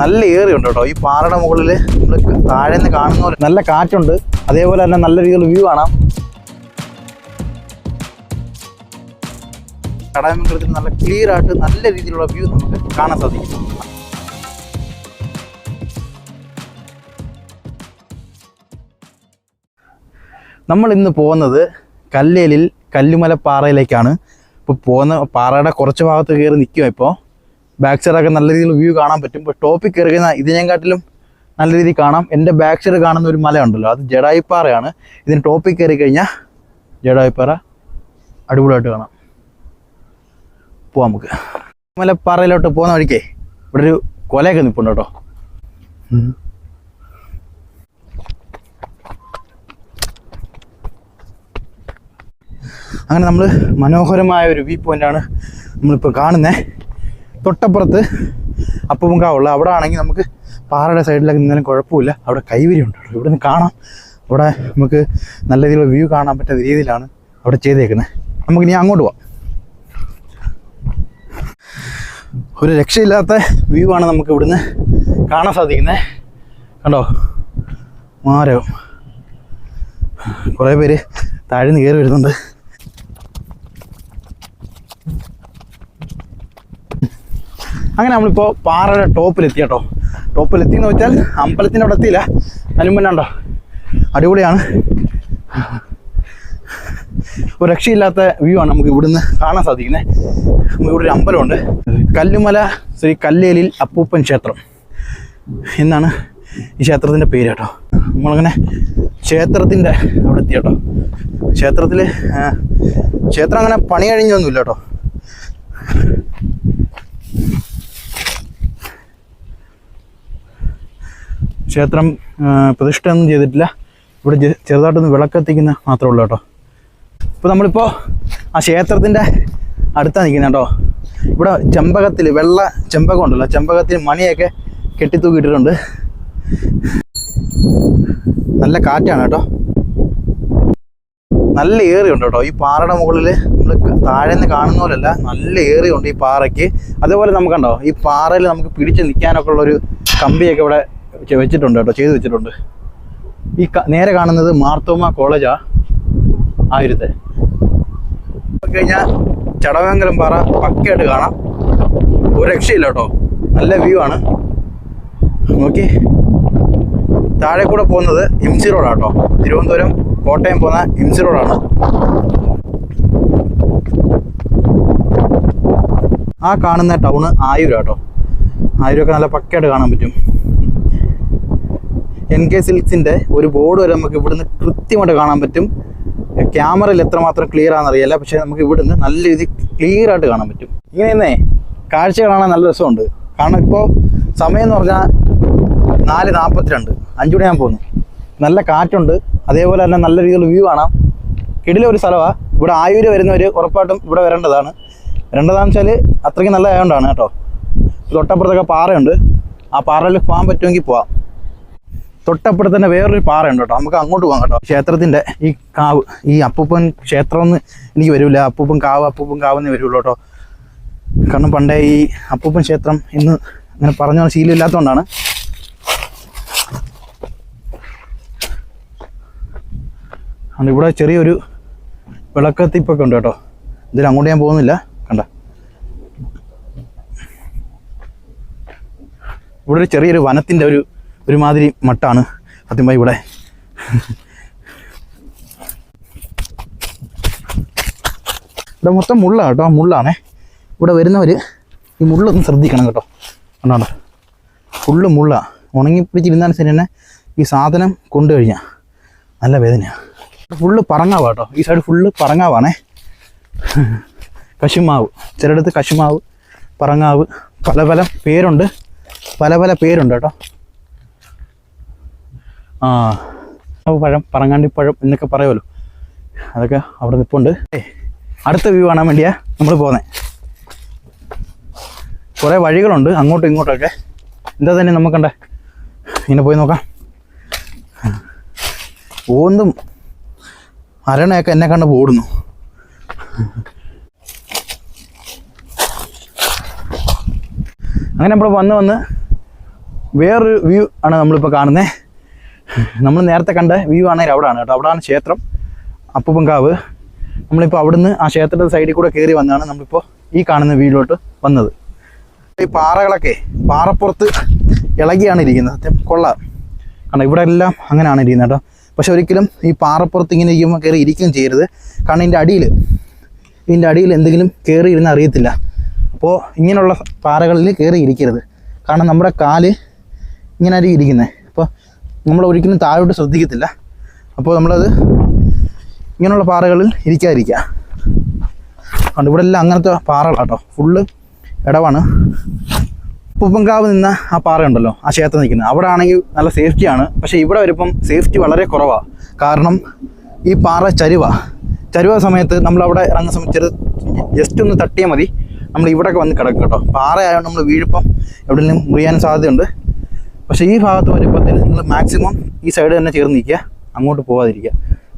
നല്ല ഏറി ഉണ്ട് കേട്ടോ. ഈ പാറയുടെ മുകളിൽ താഴെ നിന്ന് കാണുന്ന പോലെ നല്ല കാറ്റുണ്ട്. അതേപോലെ തന്നെ നല്ല രീതിയിൽ വ്യൂ കാണാം. കടാമംഗലത്തിൽ നല്ല ക്ലിയർ ആയിട്ട് നല്ല രീതിയിലുള്ള വ്യൂ നമുക്ക് കാണാൻ സാധിക്കും. നമ്മൾ ഇന്ന് പോകുന്നത് കല്ലേലിൽ കല്ലുമല പാറയിലേക്കാണ് ഇപ്പോൾ പോകുന്ന പാറയുടെ കുറച്ച് ഭാഗത്ത് കയറി നിൽക്കുക ഇപ്പോൾ ബാക്ക് സൈഡൊക്കെ നല്ല രീതിയിൽ വ്യൂ കാണാൻ പറ്റും. ഇപ്പോൾ ടോപ്പിൽ കയറി കഴിഞ്ഞാൽ ഇതിനെക്കാട്ടിലും നല്ല രീതിയിൽ കാണാം. എന്റെ ബാക്ക് സൈഡ് കാണുന്ന ഒരു മലയുണ്ടല്ലോ അത് ജഡായിപ്പാറയാണ്. ഇതിന് ടോപ്പിൽ കയറി കഴിഞ്ഞാൽ ജഡായിപ്പാറ അടിപൊളിയായിട്ട് കാണാം. പോവാം നമുക്ക്. മലപ്പാറയിലോട്ട് പോകുന്ന വഴിക്കേ ഇവിടെ ഒരു കൊലയൊക്കെ നിൽപ്പുണ്ട് കേട്ടോ. അങ്ങനെ നമ്മൾ മനോഹരമായ ഒരു വ്യൂ പോയിന്റാണ് നമ്മളിപ്പോൾ കാണുന്നത് തൊട്ടപ്പുറത്ത് അപ്പുമുങ്കാവുള്ള അവിടെ ആണെങ്കിൽ നമുക്ക് പാറയുടെ സൈഡിലൊക്കെ നിന്നാലും കുഴപ്പമില്ല. അവിടെ കൈവരി ഉണ്ട്. ഇവിടെ നിന്ന് കാണാം. അവിടെ നമുക്ക് നല്ല രീതിയിലുള്ള വ്യൂ കാണാൻ പറ്റുന്ന രീതിയിലാണ് അവിടെ ചെയ്തേക്കുന്നത്. നമുക്ക് ഇനി അങ്ങോട്ട് പോവാം. ഒരു രക്ഷയില്ലാത്ത വ്യൂ ആണ് നമുക്ക് ഇവിടുന്ന് കാണാൻ സാധിക്കുന്നത്. കണ്ടോ? മാരകം. കുറേ പേര് താഴ്ന്ന് കയറി വരുന്നുണ്ട്. അങ്ങനെ നമ്മളിപ്പോൾ പാറയുടെ ടോപ്പിലെത്തി കേട്ടോ ടോപ്പിലെത്തി എന്ന് വെച്ചാൽ അമ്പലത്തിന്റെ അവിടെ എത്തിയില്ല. അതിനും അടിപൊളിയാണ്. ഒരു രക്ഷയില്ലാത്ത വ്യൂ ആണ് നമുക്ക് ഇവിടുന്ന് കാണാൻ സാധിക്കുന്നത്. ഇവിടെ ഒരു അമ്പലമുണ്ട്. കല്ലുമല ശ്രീ കല്ലേലിൽ അപ്പൂപ്പൻ ക്ഷേത്രം എന്നാണ് ഈ ക്ഷേത്രത്തിന്റെ പേര് കേട്ടോ നമ്മളങ്ങനെ ക്ഷേത്രത്തിന്റെ അവിടെ എത്തി കേട്ടോ ക്ഷേത്രത്തിൽ ക്ഷേത്രം അങ്ങനെ പണി കഴിഞ്ഞൊന്നുമില്ല കേട്ടോ. ക്ഷേത്രം പ്രതിഷ്ഠയൊന്നും ചെയ്തിട്ടില്ല. ഇവിടെ ചെറുതായിട്ടൊന്ന് വിളക്കെത്തിക്കുന്ന മാത്രമേ ഉള്ളൂ കേട്ടോ. ഇപ്പോൾ നമ്മളിപ്പോൾ ആ ക്ഷേത്രത്തിന്റെ അടുത്താണ് നിൽക്കുന്നത് കേട്ടോ. ഇവിടെ ചെമ്പകത്തിൽ വെള്ള ചെമ്പകം ഉണ്ടല്ലോ. ചെമ്പകത്തിൽ മണിയൊക്കെ കെട്ടിത്തൂക്കിയിട്ടിട്ടുണ്ട്. നല്ല കാറ്റാണ് കേട്ടോ. നല്ല ഏറിയുണ്ട് കേട്ടോ. ഈ പാറയുടെ മുകളിൽ നമ്മൾ താഴെ നിന്ന് കാണുന്ന പോലെയല്ല നല്ല ഏറിയുണ്ട് ഈ പാറയ്ക്ക്. അതേപോലെ നമുക്കുണ്ടോ ഈ പാറയിൽ നമുക്ക് പിടിച്ച് നിൽക്കാനൊക്കെ ഉള്ളൊരു കമ്പിയൊക്കെ ഇവിടെ വെച്ചിട്ടുണ്ട് കേട്ടോ ചെയ്ത് വെച്ചിട്ടുണ്ട്. ഈ നേരെ കാണുന്നത് മാർത്തോമ കോളേജാ ആയിരത്തെ കഴിഞ്ഞാൽ ചടവേങ്കലം പാറ പക്കയായിട്ട് കാണാം. ഒരു രക്ഷയില്ല കേട്ടോ നല്ല വ്യൂ ആണ്. നോക്കി. താഴെ കൂടെ പോകുന്നത് എം സി റോഡാണ് കേട്ടോ തിരുവനന്തപുരം കോട്ടയം പോകുന്ന എം സി റോഡാണ് ആ കാണുന്ന ടൗണ് ആയൂരാട്ടോ ആയൂരൊക്കെ നല്ല പക്കയായിട്ട് കാണാൻ പറ്റും. എൻ കെ സിൽക്സിന്റെ ഒരു ബോർഡ് വരെ നമുക്ക് ഇവിടുന്ന് കൃത്യമായിട്ട് കാണാൻ പറ്റും. ക്യാമറയിൽ എത്രമാത്രം ക്ലിയർ ആണെന്നറിയില്ല. പക്ഷേ നമുക്ക് ഇവിടുന്ന് നല്ല രീതി ക്ലിയർ ആയിട്ട് കാണാൻ പറ്റും. ഇങ്ങനെ തന്നെ കാഴ്ച കാണാൻ നല്ല രസമുണ്ട്. കാരണം ഇപ്പോൾ സമയം എന്ന് പറഞ്ഞാൽ നാല് നാൽപ്പത്തിരണ്ട് അഞ്ചു മണിയാൻ പോകുന്നു നല്ല കാറ്റുണ്ട്. അതേപോലെ തന്നെ നല്ല രീതിയിൽ വ്യൂ കാണാം. കിടിലെ ഒരു സ്ഥലമാണ് ഇവിടെ ആയൂര് വരുന്നവർ ഉറപ്പായിട്ടും ഇവിടെ വരേണ്ടതാണ്. വരേണ്ടതാണെന്ന് വെച്ചാൽ അത്രയ്ക്ക് നല്ല ആയതുകൊണ്ടാണ് കേട്ടോ. തൊട്ടപ്പുറത്തൊക്കെ പാറയുണ്ട്. ആ പാറയിൽ പോകാൻ പറ്റുമെങ്കിൽ പോവാം. തൊട്ടപ്പുറത്ത് തന്നെ വേറൊരു പാറയുണ്ട് കേട്ടോ. നമുക്ക് അങ്ങോട്ട് പോകാം കേട്ടോ. ക്ഷേത്രത്തിന്റെ ഈ കാവ് ഈ അപ്പൂപ്പൻ ക്ഷേത്രം എന്ന് എനിക്ക് വരില്ല അപ്പൂപ്പൻ കാവ് അപ്പൂപ്പൻ കാവ് എന്നേ വരുള്ളൂ കേട്ടോ. കാരണം പണ്ടേ ഈ അപ്പൂപ്പൻ ക്ഷേത്രം ഇന്ന് അങ്ങനെ പറഞ്ഞ ശീലമില്ലാത്തതുകൊണ്ടാണ് അതുകൊണ്ട് ഇവിടെ ചെറിയൊരു വിളക്കത്തിപ്പൊക്കെ ഉണ്ട് കേട്ടോ. ഇതിൽ അങ്ങോട്ട് ഞാൻ പോകുന്നില്ല. കണ്ട. ഇവിടെ ഒരു ചെറിയൊരു വനത്തിന്റെ ഒരു ഒരുമാതിരി മട്ടാണ് സത്യം ഇവിടെ. ഇവിടെ മൊത്തം മുള്ള കേട്ടോ മുള്ളാണേ. ഇവിടെ വരുന്നവർ ഈ മുള്ളൊന്ന് ശ്രദ്ധിക്കണം കേട്ടോ. കണ്ടോ? ഫുള്ള് മുള്ള. ഉണങ്ങി പിടിച്ചിരുന്നാൽ ശരി തന്നെ ഈ സാധനം കൊണ്ടു കഴിഞ്ഞാൽ നല്ല വേദനയാണ് ഫുള്ള് പറങ്ങാവ് കേട്ടോ. ഈ സൈഡ് ഫുള്ള് പറങ്ങാവാണേ. കശുമാവ്. ചിലയിടത്ത് കശുമാവ് പറങ്ങാവ് പല പല പേരുണ്ട്. പല പല പേരുണ്ട് കേട്ടോ. ആ. പഴം പറങ്ങാണ്ടിപ്പഴം എന്നൊക്കെ പറയുമല്ലോ. അതൊക്കെ അവിടെ നിപ്പുണ്ട്. അടുത്ത വ്യൂ കാണാൻ വേണ്ടിയാ നമ്മൾ പോകുന്നത് കുറേ വഴികളുണ്ട് അങ്ങോട്ടും ഇങ്ങോട്ടൊക്കെ. എന്താ തന്നെ നമുക്കുണ്ടേ ഇങ്ങനെ പോയി നോക്കാം. ഓന്തും അരണയൊക്കെ എന്നെ കണ്ട് ഓടുന്നു. അങ്ങനെ നമ്മൾ വന്ന് വന്ന് വേറൊരു വ്യൂ ആണ് നമ്മളിപ്പോൾ കാണുന്നത് നമ്മൾ നേരത്തെ കണ്ട വ്യൂ ആണെങ്കിൽ അവിടെയാണ് കേട്ടോ. അവിടെയാണ് ക്ഷേത്രം. അപ്പുപങ്കാവ്. നമ്മളിപ്പോൾ അവിടുന്ന് ആ ക്ഷേത്രത്തിന്റെ സൈഡിൽ കൂടെ കയറി വന്നതാണ് നമ്മളിപ്പോൾ ഈ കാണുന്ന വ്യൂയിലോട്ട് വന്നത്. ഈ പാറകളൊക്കെ പാറപ്പുറത്ത് ഇളകിയാണ് ഇരിക്കുന്നത്. സത്യം കൊള്ളാം. കാരണം ഇവിടെ എല്ലാം അങ്ങനെയാണ് ഇരിക്കുന്നത് കേട്ടോ. പക്ഷെ ഒരിക്കലും ഈ പാറപ്പുറത്ത് ഇങ്ങനെ ഇരിക്കുമ്പോൾ കയറി ഇരിക്കുകയും ചെയ്യരുത്. കാരണം ഇതിന്റെ അടിയിൽ ഇതിന്റെ അടിയിൽ എന്തെങ്കിലും കയറി ഇരുന്ന് അറിയത്തില്ല. അപ്പോൾ ഇങ്ങനെയുള്ള പാറകളിൽ കയറി ഇരിക്കരുത്. കാരണം നമ്മുടെ കാൽ ഇങ്ങനെ ഇരിക്കുന്നത് നമ്മൾ ഒരിക്കലും താഴോട്ട് ശ്രദ്ധിക്കത്തില്ല. അപ്പോൾ നമ്മളത് ഇങ്ങനെയുള്ള പാറകളിൽ ഇരിക്കാതിരിക്കുക. അതുകൊണ്ട് ഇവിടെ എല്ലാം അങ്ങനത്തെ പാറകളാട്ടോ. ഫുള്ള് ഇടവാണ്. പുപ്പങ്കാവ് നിന്ന ആ പാറ ഉണ്ടല്ലോ ആ ക്ഷേത്രം നിൽക്കുന്നത്. അവിടെ ആണെങ്കിൽ നല്ല സേഫ്റ്റിയാണ് പക്ഷേ ഇവിടെ വരുമ്പം സേഫ്റ്റി വളരെ കുറവാണ് കാരണം ഈ പാറ ചരുവ. ചരുവ സമയത്ത് നമ്മളവിടെ ഇറങ്ങുന്ന സമയത്ത് ചെറു ജസ്റ്റ് ഒന്ന് തട്ടിയാൽ മതി. നമ്മൾ ഇവിടെയൊക്കെ വന്ന് കിടക്കും കേട്ടോ. പാറ ആയതുകൊണ്ട് നമ്മൾ വീഴിപ്പം എവിടെയെങ്കിലും മുറിയാൻ സാധ്യതയുണ്ട്. പക്ഷേ ഈ ഭാഗത്ത് വരുമ്പോഴത്തേന് നിങ്ങൾ മാക്സിമം ഈ സൈഡ് തന്നെ ചേർന്ന് നിൽക്കുക. അങ്ങോട്ട് പോകാതിരിക്കുക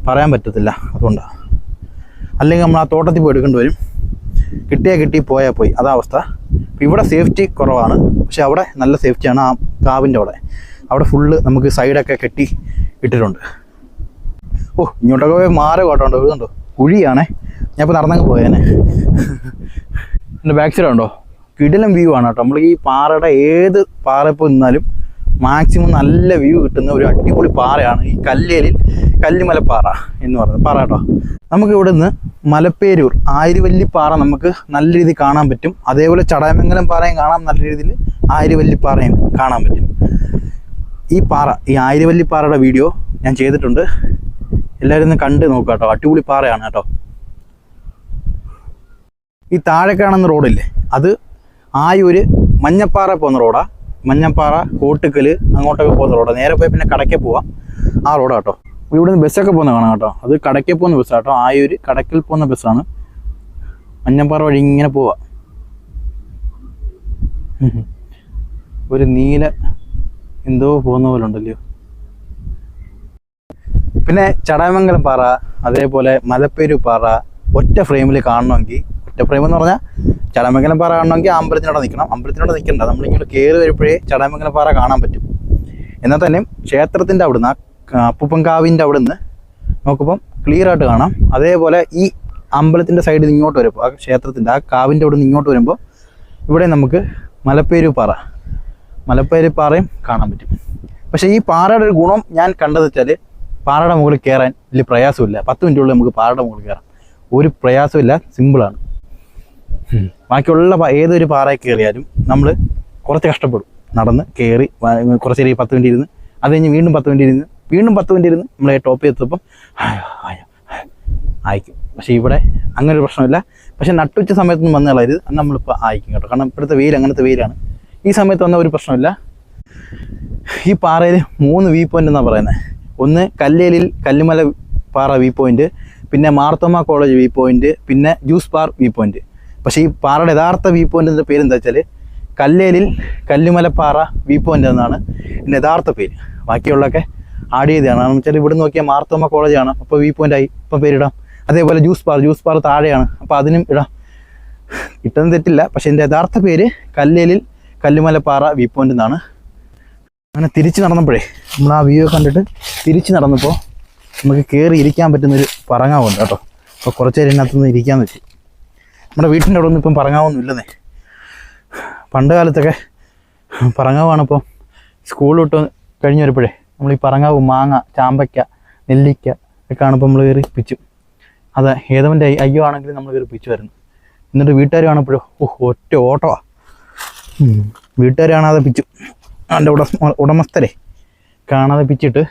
പറയാൻ പറ്റത്തില്ല. അതുകൊണ്ടാണ് അല്ലെങ്കിൽ നമ്മൾ ആ തോട്ടത്തിൽ പോയി എടുക്കേണ്ടി വരും. കിട്ടിയാൽ കിട്ടി പോയാൽ പോയി. അതാ അവസ്ഥ. ഇവിടെ സേഫ്റ്റി കുറവാണ്. പക്ഷേ അവിടെ നല്ല സേഫ്റ്റിയാണ് ആ കാവിന്റെ അവിടെ. അവിടെ ഫുള്ള് നമുക്ക് സൈഡൊക്കെ കെട്ടി ഇട്ടിട്ടുണ്ട്. ഓ ഇങ്ങോട്ടൊക്കെ പോയി മാറി കോട്ടമുണ്ടോ ഇതുണ്ടോ? കുഴിയാണേ. ഞാൻ ഇപ്പോൾ നടന്നങ്ങ് പോയേനെ. എന്റെ ബാക്ക് സൈഡ് ഉണ്ടോ? കിടിലം വ്യൂ ആണ് കേട്ടോ. നമ്മൾ ഈ പാറയുടെ ഏത് പാറ ഇപ്പോൾ നിന്നാലും മാക്സിമം നല്ല വ്യൂ കിട്ടുന്ന ഒരു അടിപൊളി പാറയാണ് ഈ കല്ലേലിൽ കല്ലുമലപ്പാറ എന്ന് പറയുന്നത് പാറ കേട്ടോ. നമുക്ക് ഇവിടെ നിന്ന് മലപ്പേരൂർ ആയിരവല്ലിപ്പാറ നമുക്ക് നല്ല രീതിയിൽ കാണാൻ പറ്റും. അതേപോലെ ചടയമംഗലം പാറയും കാണാം നല്ല രീതിയിൽ ആയിരവല്ലിപ്പാറയും കാണാൻ പറ്റും. ഈ പാറ ഈ ആയിരവല്ലിപ്പാറയുടെ വീഡിയോ ഞാൻ ചെയ്തിട്ടുണ്ട്. എല്ലാവരും ഒന്ന് കണ്ട് നോക്കുക കേട്ടോ. അടിപൊളി പാറയാണ് കേട്ടോ. ഈ താഴെ കാണുന്ന റോഡില്ലേ അത് ആയൂര് മഞ്ഞപ്പാറ പോകുന്ന റോഡാ മഞ്ഞപ്പാറ കോട്ടുക്കൽ അങ്ങോട്ടൊക്കെ പോകുന്ന റോഡാണ് നേരെ പോയി പിന്നെ കടയ്ക്ക് പോവാം. ആ റോഡാ കേട്ടോ ഇവിടുന്ന് ബസ്സൊക്കെ പോകുന്ന കാണാം കേട്ടോ. അത് കടയ്ക്ക് പോകുന്ന ബസ്സാണ് കേട്ടോ ഒരു കടക്കിൽ പോകുന്ന ബസ്സാണ് മഞ്ഞപ്പാറ വഴി ഇങ്ങനെ പോവാ. ഒരു നീല എന്തോ പോകുന്ന പോലെ ഉണ്ടല്ലോ. പിന്നെ ചടാമംഗലം പാറ അതേപോലെ മലപ്പേരു പാറ ഒറ്റ ഫ്രെയിമിൽ കാണണമെങ്കിൽ ഒറ്റ ഫ്രെയിം എന്ന് പറഞ്ഞാൽ ചടാമംഗലം പാറ കാണണമെങ്കിൽ അമ്പലത്തിനോടെ നിൽക്കണം. അമ്പലത്തിനോട് നിൽക്കണ്ട. നമ്മളിങ്ങനെ കയറി വരുമ്പോഴേ ചടമംഗലം പാറ കാണാൻ പറ്റും. എന്നാൽ തന്നെ ക്ഷേത്രത്തിന്റെ അവിടുന്ന് ആ അപ്പൂപ്പൻകാവിന്റെ അവിടുന്ന് നോക്കുമ്പം ക്ലിയർ ആയിട്ട് കാണാം. അതേപോലെ ഈ അമ്പലത്തിന്റെ സൈഡിൽ നിന്ന് ഇങ്ങോട്ട് വരുമ്പോൾ ആ ക്ഷേത്രത്തിന്റെ ആ കാവിന്റെ അവിടുന്ന് ഇങ്ങോട്ട് വരുമ്പോൾ ഇവിടെ നമുക്ക് മലപ്പേരു പാറ മലപ്പേരു പാറയും കാണാൻ പറ്റും. പക്ഷേ ഈ പാറയുടെ ഒരു ഗുണം ഞാൻ കണ്ടത് വെച്ചാൽ പാറയുടെ മുകളിൽ കയറാൻ വലിയ പ്രയാസമില്ല. പത്ത് മിനിറ്റുള്ളിൽ നമുക്ക് പാറയുടെ മുകളിൽ കയറാം. ഒരു പ്രയാസമില്ല സിമ്പിളാണ്. ബാക്കിയുള്ള ഏതൊരു പാറയിൽ കയറിയാലും നമ്മൾ കുറച്ച് കഷ്ടപ്പെടും. നടന്ന് കയറി കുറച്ച് നേരം പത്ത് മിനിറ്റ് ഇരുന്ന് അത് കഴിഞ്ഞ് വീണ്ടും പത്ത് മിനിറ്റ് ഇരുന്ന് വീണ്ടും പത്ത് മിനിറ്റ് ഇരുന്ന് നമ്മൾ ടോപ്പിൽ എത്തുമ്പം ആയിക്കും. പക്ഷേ ഇവിടെ അങ്ങനെ ഒരു പ്രശ്നമില്ല. പക്ഷേ നട്ടുച്ച സമയത്തൊന്നും വന്നു കളയരുത്. അന്ന് നമ്മളിപ്പോൾ ആയിക്കും കേട്ടോ. കാരണം ഇപ്പോഴത്തെ വെയിൽ അങ്ങനത്തെ വെയിലാണ് ഈ സമയത്ത് വന്ന ഒരു പ്രശ്നമില്ല. ഈ പാറയിൽ മൂന്ന് വ്യൂ പോയിന്റ് എന്നാണ് പറയുന്നത് ഒന്ന് കല്ലേലിൽ കല്ലുമല പാറ വ്യൂ പോയിന്റ് പിന്നെ മാർത്തോമ കോളേജ് വ്യൂ പോയിന്റ് പിന്നെ ജ്യൂസ് പാർ വ്യൂ പോയിന്റ് പക്ഷേ ഈ പാറയുടെ യഥാർത്ഥ വ്യൂ പോയിന്റിന്റെ പേര് എന്താ വെച്ചാൽ കല്ലേലിൽ കല്ലുമലപ്പാറ വ്യൂ പോയിന്റ് എന്നാണ് ഇതിന്റെ യഥാർത്ഥ പേര്. ബാക്കിയുള്ളതൊക്കെ ആഡ് ചെയ്തതാണ്. കാരണം വെച്ചാൽ ഇവിടെ നോക്കിയാൽ മാർത്തോമ കോളേജാണ് അപ്പോൾ വ്യൂ പോയിന്റ് ആയി. ഇപ്പം പേരിടാം. അതേപോലെ ജ്യൂസ് പാർ ജ്യൂസ് പാർ താഴെയാണ്. അപ്പോൾ അതിനും ഇടാം. ഇട്ടെന്ന് തെറ്റില്ല. പക്ഷേ എന്റെ യഥാർത്ഥ പേര് കല്ലേലിൽ കല്ലുമലപ്പാറ വ്യൂ പോയിന്റ് എന്നാണ്. അങ്ങനെ തിരിച്ച് നടന്നപ്പോഴേ നമ്മൾ ആ വ്യൂ കണ്ടിട്ട് തിരിച്ച് നടന്നപ്പോൾ നമുക്ക് കയറി ഇരിക്കാൻ പറ്റുന്നൊരു പറങ്ങാവുണ്ട് കേട്ടോ. അപ്പോൾ കുറച്ച് നേരം ഇതിനകത്തുനിന്ന് ഇരിക്കാന്ന് വെച്ചു. നമ്മുടെ വീട്ടിന്റെ അവിടെ ഒന്നും ഇപ്പം പറങ്ങാവൊന്നും ഇല്ലെന്നേ. പണ്ട് കാലത്തൊക്കെ പറങ്ങാവാണ് ഇപ്പോൾ സ്കൂൾ വിട്ട് കഴിഞ്ഞ് വരുമ്പോഴേ നമ്മൾ ഈ പറങ്ങാവ് മാങ്ങ ചാമ്പയ്ക്ക നെല്ലിക്ക ഒക്കെ ആണിപ്പോൾ നമ്മൾ കയറി പിച്ചു അത് ഏതവന്റെ അയ്യോ ആണെങ്കിലും നമ്മൾ കയറി പിച്ചു വരുന്നു. എന്നിട്ട് വീട്ടുകാർ കാണുമ്പോഴോ ഓഹ് ഒറ്റ ഓട്ടമാ വീട്ടുകാർ കാണാതെ പിച്ചു എന്റെ ഉട ഉടമസ്ഥരെ കാണാതെ പിച്ചിട്ട്.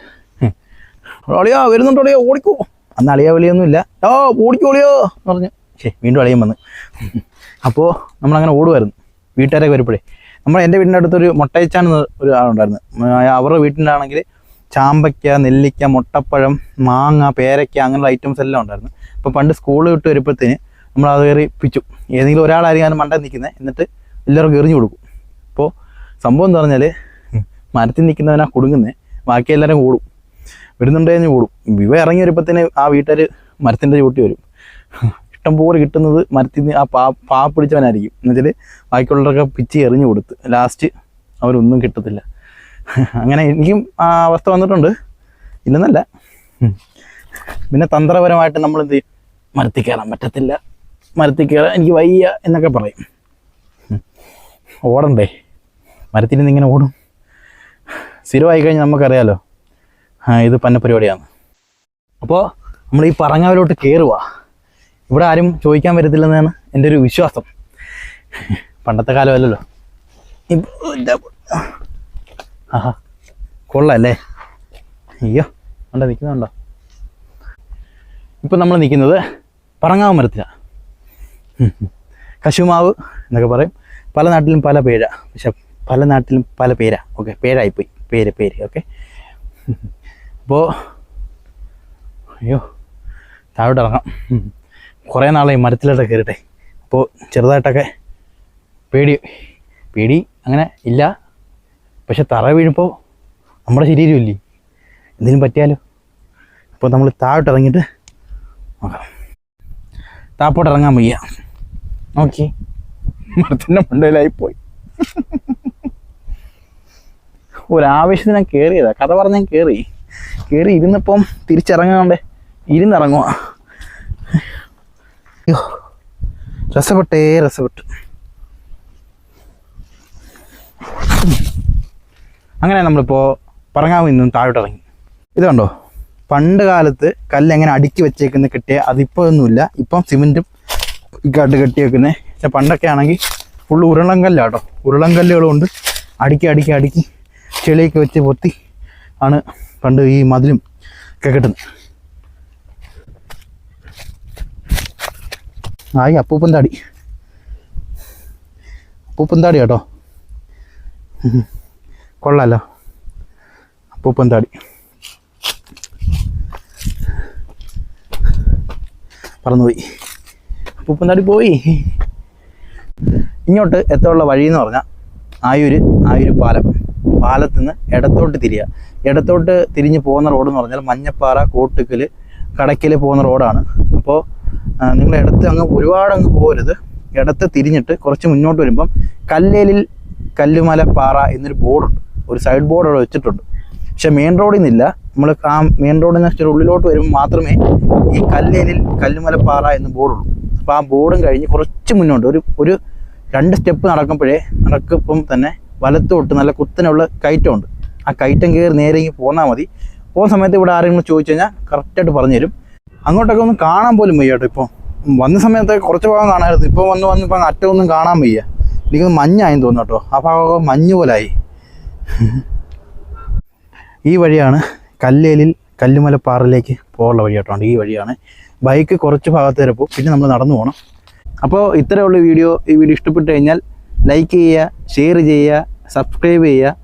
അളിയാ വരുന്നുണ്ടോ അളിയാ ഓടിക്കോ. അന്ന് അളിയാ വലിയൊന്നുമില്ല ആ ഓടിക്കോ അളിയോ എന്ന് പറഞ്ഞ് വീണ്ടും അളിയും വന്ന്. അപ്പോൾ നമ്മളങ്ങനെ ഓടുമായിരുന്നു വീട്ടുകാരൊക്കെ വരുമ്പോഴേ. നമ്മൾ എന്റെ വീടിന്റെ അടുത്തൊരു മുട്ടയച്ചാൻ എന്ന് ഒരു ആളുണ്ടായിരുന്നു. അവരുടെ വീട്ടിന്റെ ആണെങ്കിൽ ചാമ്പയ്ക്ക നെല്ലിക്ക മുട്ടപ്പഴം മാങ്ങ പേരയ്ക്ക അങ്ങനെയുള്ള ഐറ്റംസ് എല്ലാം ഉണ്ടായിരുന്നു. അപ്പോൾ പണ്ട് സ്കൂൾ വിട്ട് വരുമ്പോഴത്തേന് നമ്മൾ അത് കയറി പിച്ചു. ഏതെങ്കിലും ഒരാളായിരിക്കും മണ്ട നിൽക്കുന്നത് എന്നിട്ട് എല്ലാവർക്കും എറിഞ്ഞു കൊടുക്കും. അപ്പോൾ സംഭവം എന്ന് പറഞ്ഞാൽ മരത്തിൽ നിൽക്കുന്നവനാ കുടുങ്ങുന്നത് ബാക്കി എല്ലാവരും കൂടും വരുന്നുണ്ടെന്ന് കൂടും ഇവ ഇറങ്ങി വരുമ്പോഴത്തേന് ആ വീട്ടുകാർ മരത്തിന്റെ ചൂട്ടി വരും. ഇഷ്ടം പോലെ കിട്ടുന്നത് മരത്തിൽ നിന്ന് ആ പാ പാ പിടിച്ചവനായിരിക്കും. എന്നുവെച്ചാൽ ബാക്കിയുള്ളവരൊക്കെ പിച്ച് എറിഞ്ഞു കൊടുത്ത്. ലാസ്റ്റ് അവരൊന്നും കിട്ടത്തില്ല. അങ്ങനെ എനിക്കും ആ അവസ്ഥ വന്നിട്ടുണ്ട്. ഇല്ലെന്നല്ല. പിന്നെ തന്ത്രപരമായിട്ട് നമ്മൾ എന്ത് ചെയ്യും? മരത്തിൽ കയറാൻ പറ്റത്തില്ല. മരത്തിൽ കയറാൻ എനിക്ക് വയ്യ എന്നൊക്കെ പറയും. ഓടണ്ടേ? മരത്തിൽ നിന്ന് ഇങ്ങനെ ഓടും? സ്ഥിരമായി കഴിഞ്ഞാൽ നമുക്കറിയാലോ. ഇത് പന്ന പരിപാടിയാണ് അപ്പോൾ നമ്മൾ ഈ പറങ്ങാവിലോട്ട് കയറുക ഇവിടെ ആരും ചോദിക്കാൻ വരത്തില്ലെന്നാണ് എന്റെ ഒരു വിശ്വാസം. പണ്ടത്തെ കാലമല്ലല്ലോ. ആഹാ കൊള്ളല്ലേ? അയ്യോ ഉണ്ടോ നിൽക്കുന്നുണ്ടോ ഇപ്പം നമ്മൾ നിൽക്കുന്നത് പറങ്ങാവ് മരത്തിലാണ് കശുമാവ് എന്നൊക്കെ പറയും. പല നാട്ടിലും പല പേരാ. പക്ഷെ പല നാട്ടിലും പല പേരാ. ഓക്കെ പേരായിപ്പോയി. പേര് പേര് ഓക്കെ. അപ്പോൾ അയ്യോ താഴോട്ട് ഇറങ്ങാം. ഉം. കുറേ നാളായി മരത്തിലോട്ട് കയറിട്ടെ അപ്പോൾ ചെറുതായിട്ടൊക്കെ പേടി പേടി അങ്ങനെ ഇല്ല. പക്ഷെ തറ വീഴുമ്പോൾ നമ്മുടെ ശരീരം ഇല്ലേ എന്തിനും പറ്റിയാലോ. അപ്പോൾ നമ്മൾ താഴോട്ട് ഇറങ്ങിയിട്ട് നോക്കാം. താപ്പോട്ട് ഇറങ്ങാൻ വയ്യ. നോക്കി. മരത്തിന്റെ മണ്ടയിലായിപ്പോയി. ഒരാവശ്യത്തിന് ഞാൻ കയറിയതാണ് കഥ പറഞ്ഞാൽ കയറി. കയറി ഇരുന്നപ്പം തിരിച്ചിറങ്ങാണ്ട് ഇരുന്നിറങ്ങുക അയ്യോ രസപ്പെട്ടേ രസപ്പെട്ടു. അങ്ങനെ നമ്മളിപ്പോൾ പറങ്ങാവിൽ നിന്നും താഴോട്ട് ഇറങ്ങി ഇത് കണ്ടോ? പണ്ട് കാലത്ത് കല്ല് എങ്ങനെ അടുക്കി വെച്ചേക്കുന്ന കിട്ടിയ അതിപ്പോൾ ഒന്നുമില്ല ഇപ്പം സിമെന്റും ഇക്കാട്ട് കെട്ടി വെക്കുന്നത് പക്ഷെ പണ്ടൊക്കെ ആണെങ്കിൽ ഫുള്ള് ഉരുളങ്കല്ലാട്ടോ ഉരുളങ്കല്ലുകൾ കൊണ്ട് അടുക്കി അടുക്കി അടുക്കി ചെളിയൊക്കെ വെച്ച് പൊത്തി ആണ് പണ്ട് ഈ മതിലും ഒക്കെ കെട്ടുന്നത് ആയി അപ്പൂപ്പൻ താടി. അപ്പൂപ്പൻ താടി കേട്ടോ. കൊള്ളാലോ. അപ്പൂപ്പൻ താടി. പറന്നുപോയി. അപ്പൂപ്പൻ താടി പോയി. ഇങ്ങോട്ട് എത്തുള്ള വഴി എന്ന് പറഞ്ഞാൽ ആയൂര് ആയൂര് പാലം. പാലത്ത് നിന്ന് ഇടത്തോട്ട് തിരിയുക ഇടത്തോട്ട് തിരിഞ്ഞ് പോകുന്ന റോഡ് എന്ന് പറഞ്ഞാൽ മഞ്ഞപ്പാറ കോട്ടുക്കൽ കടയ്ക്കൽ പോകുന്ന റോഡാണ്. അപ്പോൾ നിങ്ങൾ ഇടത്ത് അങ്ങ് ഒരുപാട് അങ്ങ് പോകരുത്. ഇടത്ത് തിരിഞ്ഞിട്ട് കുറച്ച് മുന്നോട്ട് വരുമ്പം കല്ലേലിൽ കല്ലുമല പാറ എന്നൊരു ബോർഡുണ്ട്. ഒരു സൈഡ് ബോർഡ് അവിടെ വെച്ചിട്ടുണ്ട്. പക്ഷെ മെയിൻ റോഡിൽ നിന്നില്ല നമ്മൾ ആ മെയിൻ റോഡിൽ നിന്ന് ഉള്ളിലോട്ട് വരുമ്പോൾ മാത്രമേ ഈ കല്ലേലിൽ കല്ലുമല പാറ എന്ന് ബോർഡുള്ളൂ. അപ്പോൾ ആ ബോർഡും കഴിഞ്ഞ് കുറച്ച് മുന്നോട്ട് ഒരു ഒരു രണ്ട് സ്റ്റെപ്പ് നടക്കുമ്പോഴേ നടക്കുമ്പം തന്നെ വലത്തോട്ട് നല്ല കുത്തനുള്ള കയറ്റമുണ്ട്. ആ കയറ്റം കയറി നേരെ ഇങ്ങനെ പോന്നാൽ മതി. പോകുന്ന സമയത്ത് ഇവിടെ ആരെങ്കിലും ചോദിച്ചു കഴിഞ്ഞാൽ കറക്റ്റായിട്ട് പറഞ്ഞു തരും അങ്ങോട്ടൊക്കെ ഒന്നും കാണാൻ പോലും വയ്യ കേട്ടോ ഇപ്പോൾ വന്ന സമയത്ത് കുറച്ച് ഭാഗം കാണാമായിരുന്നു. ഇപ്പോൾ വന്ന് വന്ന് ഇപ്പം അറ്റമൊന്നും കാണാൻ വയ്യ. എനിക്ക് മഞ്ഞായെന്ന് തോന്നുന്നു കേട്ടോ. ആ ഭാഗമൊക്കെ മഞ്ഞ് പോലായി. ഈ വഴിയാണ് കല്ലേലിൽ കല്ലുമലപ്പാറയിലേക്ക് പോകാനുള്ള വഴി കേട്ടോ. ഈ വഴിയാണ്. ബൈക്ക് കുറച്ച് ഭാഗത്ത് വരെ പോകും. പിന്നെ നമ്മൾ നടന്നു പോകണം. അപ്പോൾ ഇത്രയുള്ള വീഡിയോ. ഈ വീഡിയോ ഇഷ്ടപ്പെട്ട് കഴിഞ്ഞാൽ ലൈക്ക് ചെയ്യുക ഷെയർ ചെയ്യുക സബ്സ്ക്രൈബ് ചെയ്യുക.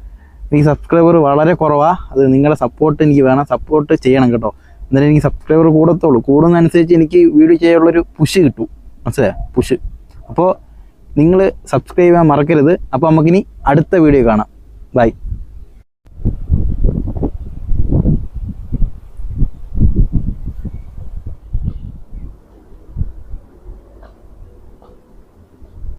എനിക്ക് സബ്സ്ക്രൈബർ വളരെ കുറവാണ് അത് നിങ്ങളുടെ സപ്പോർട്ട് എനിക്ക് വേണം. സപ്പോർട്ട് ചെയ്യണം കേട്ടോ. എന്നാലും എനിക്ക് സബ്സ്ക്രൈബർ കൂടത്തുള്ളൂ. കൂടുന്നതനുസരിച്ച് എനിക്ക് വീഡിയോ ചെയ്യാനുള്ളൊരു പുഷ് കിട്ടും. മനസ്സിലായോ? പുഷ് അപ്പോൾ നിങ്ങൾ സബ്സ്ക്രൈബ് ചെയ്യാൻ മറക്കരുത്. അപ്പോൾ നമുക്കിനി അടുത്ത വീഡിയോ കാണാം. ബൈ